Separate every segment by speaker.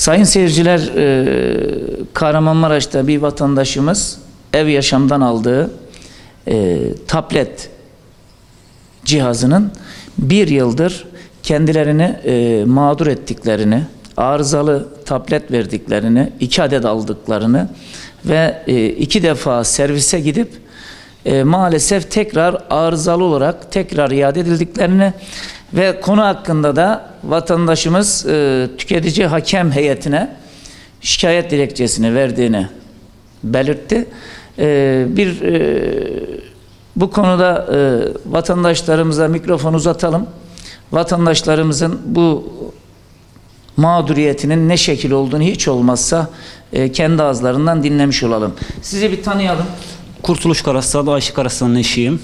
Speaker 1: Sayın seyirciler, e, Kahramanmaraş'ta bir vatandaşımız ev yaşamdan aldığı e, tablet cihazının bir yıldır kendilerini e, mağdur ettiklerini, arızalı tablet verdiklerini, iki adet aldıklarını ve e, iki defa servise gidip e, maalesef tekrar arızalı olarak tekrar iade edildiklerini ve konu hakkında da vatandaşımız e, tüketici hakem heyetine şikayet dilekçesini verdiğini belirtti. E, bir e, bu konuda e, vatandaşlarımıza mikrofon uzatalım. Vatandaşlarımızın bu mağduriyetinin ne şekil olduğunu hiç olmazsa e, kendi ağızlarından dinlemiş olalım. Sizi bir tanıyalım.
Speaker 2: Kurtuluş Karaslan, Ayşe Karaslan'ın eşiyim.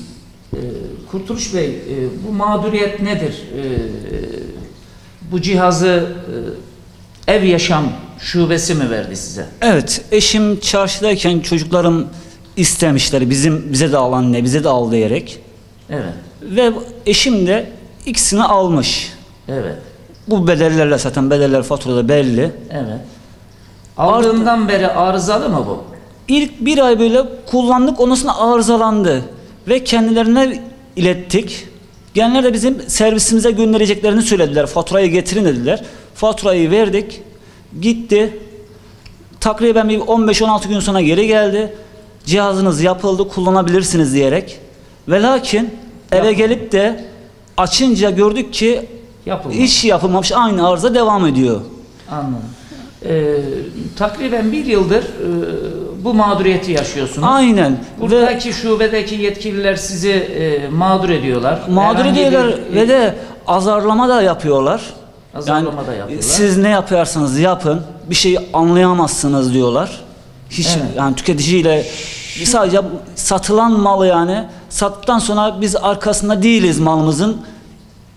Speaker 1: Kurtuluş Bey, e, bu mağduriyet nedir? E, bu cihazı e, ev yaşam şubesi mi verdi size?
Speaker 2: Evet, eşim çarşıdayken çocuklarım istemişler bizim bize de al anne, bize de al diyerek.
Speaker 1: Evet,
Speaker 2: Ve eşim de ikisini almış.
Speaker 1: evet,
Speaker 2: Bu bedellerle zaten bedeller faturada belli.
Speaker 1: evet. Aldığından beri arızalı mı bu?
Speaker 2: İlk bir ay böyle kullandık ondan sonra arızalandı. Ve kendilerine ilettik. Genler de bizim servisimize göndereceklerini söylediler. Faturayı getirin dediler. Faturayı verdik. Gitti. Takriben bir 15-16 gün sonra geri geldi. Cihazınız yapıldı kullanabilirsiniz diyerek. Ve lakin eve gelip de açınca gördük ki
Speaker 1: Yapılmadı.
Speaker 2: iş yapılmamış aynı arıza devam ediyor.
Speaker 1: Anladım. E, takriben bir yıldır e, bu mağduriyeti yaşıyorsunuz.
Speaker 2: Aynen. Ve
Speaker 1: Buradaki şubedeki yetkililer sizi e, mağdur ediyorlar.
Speaker 2: Mağdur
Speaker 1: Herhangi
Speaker 2: ediyorlar
Speaker 1: bir,
Speaker 2: ve de azarlama da yapıyorlar.
Speaker 1: Azarlama da yapıyorlar.
Speaker 2: Siz ne yaparsanız yapın bir şey anlayamazsınız diyorlar. Hiç
Speaker 1: Evet.
Speaker 2: yani tüketiciyle sadece satılan malı yani sattıktan sonra biz arkasında değiliz malımızın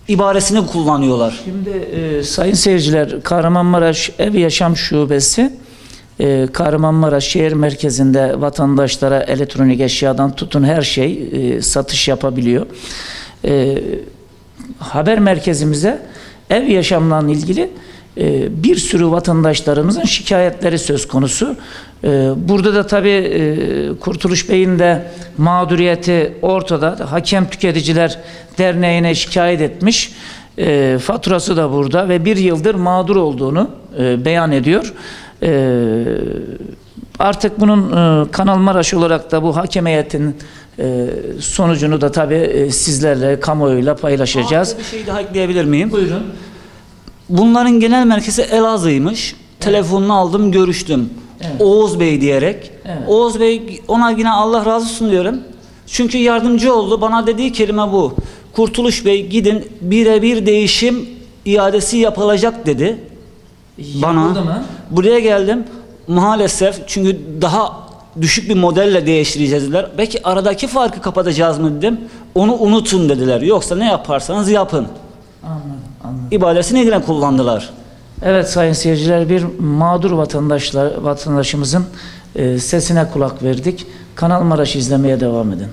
Speaker 2: ibaresini kullanıyorlar.
Speaker 1: Şimdi e, sayın seyirciler Kahramanmaraş Ev Yaşam Şubesi e, Kahramanmaraş şehir merkezinde vatandaşlara elektronik eşyadan tutun her şey e, satış yapabiliyor. E, haber merkezimize ev yaşamla ilgili bir sürü vatandaşlarımızın şikayetleri söz konusu. E, burada da tabii e, Kurtuluş Bey'in de mağduriyeti ortada. Hakem Tüketiciler Derneği'ne şikayet etmiş. E, faturası da burada ve bir yıldır mağdur olduğunu e, beyan ediyor. Artık bunun e, Kanal Maraş olarak da bu hakem heyetinin sonucunu da tabii sizlerle, kamuoyuyla paylaşacağız.
Speaker 2: Bir şey daha ekleyebilir miyim?
Speaker 1: Buyurun.
Speaker 2: Bunların genel merkezi Elazığ'ymış. Telefonunu aldım, görüştüm.
Speaker 1: Evet.
Speaker 2: Oğuz Bey diyerek.
Speaker 1: Evet.
Speaker 2: Oğuz Bey ona yine Allah razı olsun diyorum. Çünkü yardımcı oldu. Bana dediği kelime bu. Kurtuluş Bey gidin birebir değişim iadesi yapılacak dedi. Bana.
Speaker 1: Yapıldı mı?
Speaker 2: Buraya geldim. Maalesef çünkü daha düşük bir modelle değiştireceğiz dediler. Belki aradaki farkı kapatacağız mı dedim. Onu unutun dediler. Yoksa ne yaparsanız yapın. İbadesini yine kullandılar.
Speaker 1: Evet sayın seyirciler bir mağdur vatandaşlar vatandaşımızın e, sesine kulak verdik. Kanal Maraş izlemeye devam edin.